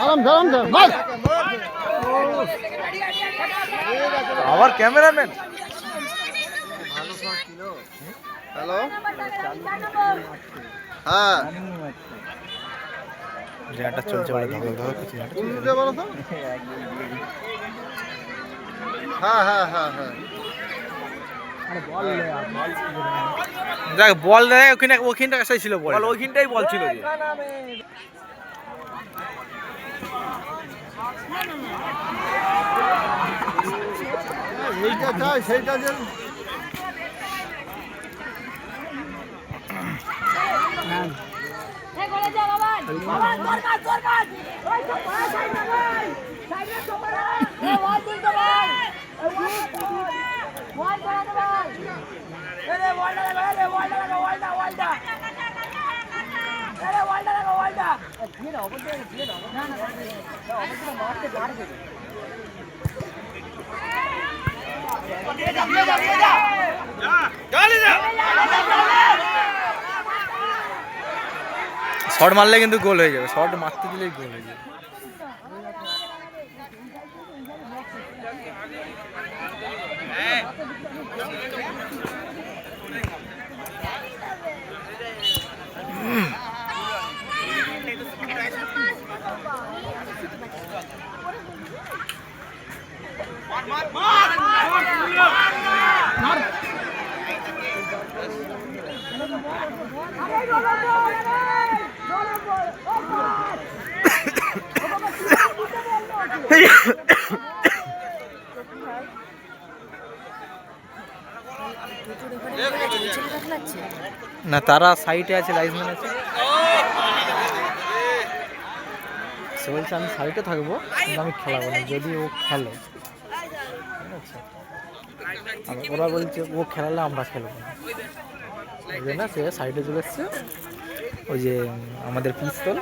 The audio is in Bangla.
আরাম আরাম মার আবার ক্যামেরাম্যান। হ্যালো? হ্যাঁ। যেটা চলছে বলো তো? হ্যাঁ হ্যাঁ হ্যাঁ হ্যাঁ। দেখ বল দেখ ওখানে ওখানটা কাছে ছিল বল? ওইখানটাই বল ছিল এইটা চাই সেইটা যে দরকার দরকার। শর্ট মারলে কিন্তু গোল হয়ে যাবে। শর্ট মারতে দিলেই গোল হয়ে যাবে। না, তারা সাইটে আছে লাইসম্যান আছে। সে বলছে, আমি সাইটে থাকব আমি খেলাবো না, যদি ও খেলে। আর ওরা বলছে, ও খেলালে আমরা খেলব ওই সে সাইডে চলে এসছে। ওই যে, আমাদের পিস্তল।